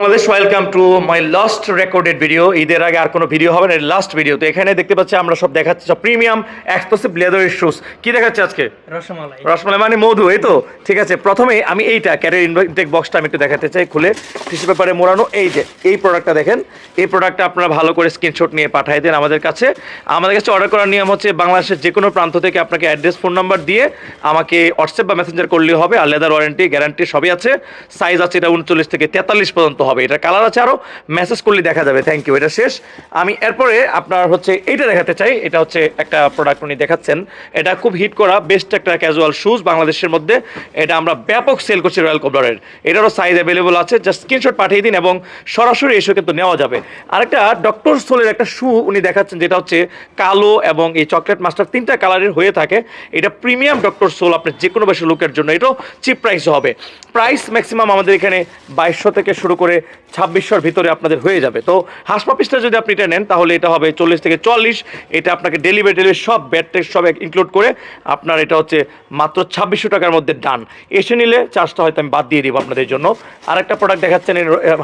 Bangladesh welcome to my last recorded video ঈদের আগে আর কোনো ভিডিও হবে না লাস্ট ভিডিও তো এখানে দেখতে পাচ্ছি আমরা সব দেখাচ্ছি সব প্রিমিয়াম এক্সক্লুসিভ লেদারের শুজ কি দেখাচ্ছে আজকে? রসমালাই। রসমালাই মানে মধু এই তো। ঠিক আছে প্রথমে আমি এইটা ক্যারিয়ার ইনটেক বক্সটা আমি একটু দেখাতে চাই খুলে। টিস্যু পেপারে মোড়ানো এই যে এই প্রোডাক্টটা দেখেন। এই প্রোডাক্টটা আপনারা ভালো করে স্ক্রিনশট নিয়ে পাঠিয়ে দেন আমাদের কাছে। আমাদের কাছে অর্ডার করার নিয়ম হচ্ছে বাংলাদেশের যে কোনো প্রান্ত থেকে আপনাকে অ্যাড্রেস ফোন নাম্বার দিয়ে আমাকে হোয়াটসঅ্যাপ বা মেসেঞ্জার করলেও হবে আর লেদার ওয়ারেন্টি গ্যারান্টি সবই আছে। সাইজ আছে এটা উনচল্লিশ থেকে তেতাল্লিশ পর্যন্ত হবে। এটা কালার আছে আরও মেসেজ করলে দেখা যাবে। থ্যাংক ইউ এটা শেষ। আমি এরপরে আপনার হচ্ছে এইটা দেখাতে চাই। এটা হচ্ছে একটা প্রোডাক্ট উনি দেখাচ্ছেন। এটা খুব হিট করা বেস্ট একটা ক্যাজুয়াল শুজ বাংলাদেশের মধ্যে। এটা আমরা ব্যাপক সেল করছি রয়্যাল কোবলারের এটারও সাইজ অ্যাভেলেবল আছে। জাস্ট স্ক্রিনশট পাঠিয়ে দিন এবং সরাসরি এসে কিন্তু নেওয়া যাবে। আরেকটা ডক্টর সোলের একটা শু উনি দেখাচ্ছেন, যেটা হচ্ছে কালো এবং এই চকলেট মাস্টার তিনটা কালারের হয়ে থাকে। এটা প্রিমিয়াম ডক্টর সোল আপনার যে কোনো বেশি লোকের জন্য। এটাও চিপ প্রাইস হবে। প্রাইস ম্যাক্সিমাম আমাদের এখানে বাইশশো থেকে শুরু করে ছাব্বিশশোর ভিতরে আপনাদের হয়ে যাবে। তো হাসপা পিসটা যদি আপনি এটা নেন, তাহলে এটা হবে চল্লিশ থেকে চল্লিশ। এটা আপনাকে ডেলিভারি ডেলিভারি সব ব্যাট টেক্স সব ইনক্লুড করে আপনার এটা হচ্ছে মাত্র ছাব্বিশশো টাকার মধ্যে ডান এসে নিলে চার্জটা হয়তো আমি বাদ দিয়ে দিব আপনাদের জন্য। আরেকটা প্রোডাক্ট দেখাচ্ছেন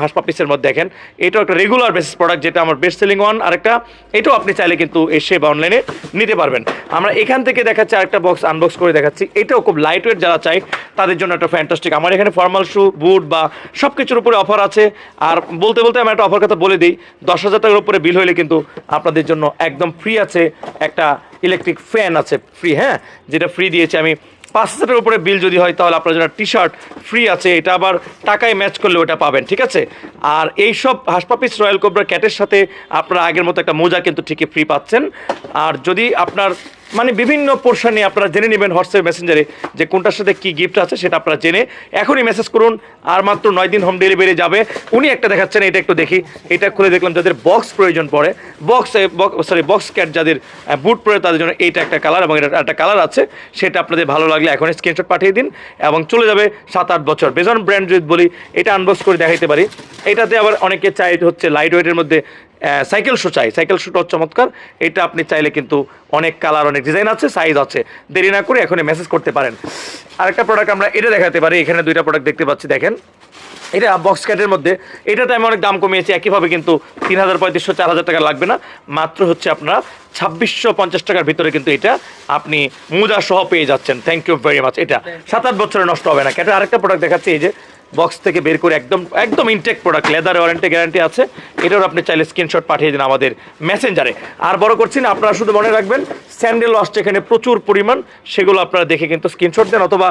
হাসপা পিসের মধ্যে দেখেন। এটাও একটা রেগুলার বেসিস প্রোডাক্ট যেটা আমার বেস্ট সেলিং ওয়ান আরেকটা, এটাও আপনি চাইলে কিন্তু এসে বা অনলাইনে নিতে পারবেন। আমরা এখান থেকে দেখাচ্ছি আরেকটা বক্স আনবক্স করে দেখাচ্ছি। এটাও খুব লাইট ওয়েট যারা চাই তাদের জন্য একটা ফ্যান্টাস্টিক আমার এখানে ফর্মাল শু বুট বা সব কিছুর উপরে অফার আছে। আর বলতে বলতে আমি একটা অফার কথা বলে দিই, দশ হাজার টাকার উপরে বিল হলে কিন্তু আপনাদের জন্য একদম ফ্রি আছে, একটা ইলেকট্রিক ফ্যান আছে ফ্রি হ্যাঁ? যেটা ফ্রি দিয়েছি আমি। পাঁচ হাজারের উপরে বিল যদি হয়, তাহলে আপনার জন্য টি শার্ট ফ্রি আছে। এটা আবার টাকায় ম্যাচ করলে ওটা পাবেন, ঠিক আছে? আর এই সব হাসপাপিস রয়্যাল কোবরা ক্যাটের সাথে আপনারা আগের মতো একটা মোজা কিন্তু ঠিকই ফ্রি পাচ্ছেন। আর যদি আপনার মানে বিভিন্ন পোর্শন আপনারা জেনে নেবেন হোয়াটসঅ্যাপ মেসেঞ্জারে যে কোনটার সাথে কি গিফট আছে সেটা আপনারা জেনে এখনই মেসেজ করুন, আর মাত্র নয় দিন হোম ডেলিভারি যাবে। উনি একটা দেখাচ্ছেন, এটা একটু দেখি। এটা খুলে দেখলাম যাদের বক্স প্রয়োজন পড়ে। বক্স সরি বক্স ক্যাট যাদের বুট পরে তাদের জন্য এইটা একটা কালার এবং এটা একটা কালার আছে। সেটা আপনাদের ভালো লাগলে এখন স্ক্রিনশট পাঠিয়ে দিন এবং চলে যাবে সাত আট বছর। বেজন ব্র্যান্ড যদি বলি, এটা আনবক্স করে দেখাইতে পারি। এটাতে আবার অনেকে চাই হচ্ছে লাইট ওয়েটের মধ্যে সাইকেল শো চাই। সাইকেল শুটাও চমৎকার। এটা আপনি চাইলে কিন্তু অনেক কালার, অনেক ডিজাইন আছে সাইজ আছে। দেরি না করে এখনই মেসেজ করতে পারেন। আরেকটা প্রোডাক্ট আমরা এটা দেখাতে পারি। এখানে দুইটা প্রোডাক্ট দেখতে পাচ্ছি, দেখেন। এটা বক্স ক্যাটের মধ্যে। এটাতে আমি অনেক দাম কমিয়েছি। একইভাবে কিন্তু তিন হাজার, পঁয়ত্রিশশো, চার হাজার টাকা লাগবে না। মাত্র হচ্ছে আপনারা ছাব্বিশশো পঞ্চাশ টাকার ভিতরে কিন্তু এটা আপনি মোজা সহ পেয়ে যাচ্ছেন। থ্যাংক ইউ ভেরি মাচ এটা সাত আট বছরে নষ্ট হবে না। ক্যাটের আরেকটা প্রোডাক্ট দেখাচ্ছি, এই যে বক্স থেকে বের করে একদম একদম intact product leather warranty guarantee আছে। এটার আপনি চাইলে স্ক্রিনশট পাঠিয়ে দিন আমাদের মেসেঞ্জারে আর বড় করছি না, আপনারা শুধু মনে রাখবেন স্যান্ডেল ওয়াশ এখানে প্রচুর পরিমাণ, সেগুলো আপনারা দেখে কিন্তু স্ক্রিনশট দেন অথবা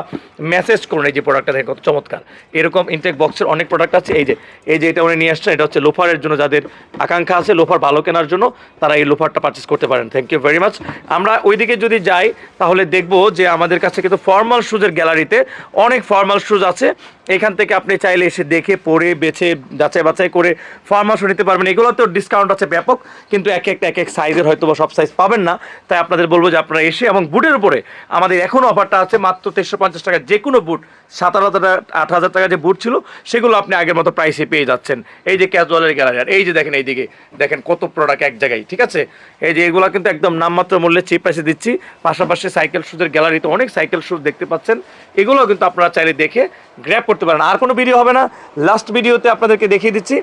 মেসেজ করুন এই যে প্রোডাক্টটা দেখে কত চমৎকার। এরকম ইনটেক বক্সের অনেক প্রোডাক্ট আছে, এই যে এই যে এটা উনি নিয়ে আসছেন, এটা হচ্ছে লোফারের জন্য যাদের আকাঙ্ক্ষা আছে, লোফার ভালো কেনার জন্য তারা এই লোফারটা পারচেস করতে পারেন। থ্যাংক ইউ ভেরি মাচ আমরা ওইদিকে যদি যাই, তাহলে দেখব যে আমাদের কাছে কিন্তু ফর্মাল শুজের গ্যালারিতে অনেক ফর্মাল শুজ আছে। এখান থেকে আপনি চাইলে এসে দেখে পরে বেছে, যাচাই বাছাই করে ফর্মাল শু নিতে পারবেন। এগুলোতেও ডিসকাউন্ট আছে ব্যাপক, কিন্তু এক একটা, এক এক সাইজের হয়তো সব সাইজ পাবেন না। তাই আপনাদের বলব যে আপনারা এসে এবং বুটের উপরে আমাদের এখনও অফারটা আছে, মাত্র তেইশশো পঞ্চাশ টাকা, যে কোনো বুট সাত হাজার আট হাজার টাকা যে বুট ছিল, সেগুলো আপনি আগের মতো প্রাইসে পেয়ে যাচ্ছেন। এই যে ক্যাজুয়ালের গ্যালারি আর এই যে দেখেন এইদিকে, দেখেন কত প্রোডাক্ট এক জায়গায়, ঠিক আছে? এই যে এগুলো কিন্তু একদম নামমাত্র মূল্যে চিপ প্রাইসে দিচ্ছি। পাশাপাশি সাইকেল শুজের গ্যালারিতে অনেক সাইকেল শুজ দেখতে পাচ্ছেন। এগুলো কিন্তু আপনারা চাইলে দেখে গ্র্যাপ করতে পারেন। আর কোনো ভিডিও হবে না। লাস্ট ভিডিওতে আপনাদেরকে দেখিয়ে দিচ্ছি।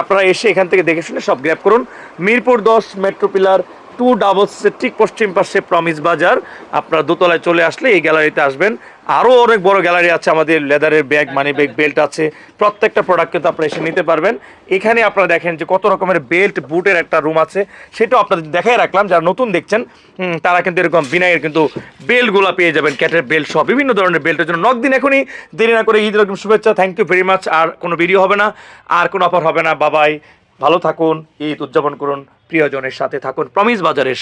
আপনারা এসে এখান থেকে দেখে শুনে সব গ্র্যাপ করুন। মিরপুর দশ, মেট্রো পিলার টু ডাবলসের ঠিক পশ্চিম পাশে প্রমিস বাজার। আপনার দোতলায় চলে আসলে এই গ্যালারিতে আসবেন। আরও অনেক বড় গ্যালারি আছে, আমাদের লেদারের ব্যাগ, মানি ব্যাগ, বেল্ট আছে। প্রত্যেকটা প্রোডাক্ট কিন্তু আপনারা এসে নিতে পারবেন। এখানে আপনারা দেখেন যে কত রকমের বেল্ট, বুটের একটা রুম আছে। সেটাও আপনাদের দেখাই রাখলাম। যারা নতুন দেখছেন তারা কিন্তু এরকম বিনাইয়ের কিন্তু বেল্টগুলো পেয়ে যাবেন, ক্যাটের বেল্ট সহ, বিভিন্ন ধরনের বেল্টের জন্য। নক দিন এখনই, দেরি না করে ঈদ রকম শুভেচ্ছা। থ্যাংক ইউ ভেরি মাচ আর কোনো ভিডিও হবে না। আর কোনো অফার হবে না। বাবাই ভালো থাকুন, ঈদ উদযাপন করুন। প্রিয়জনের সাথে থাকুন। প্রমিস বাজারের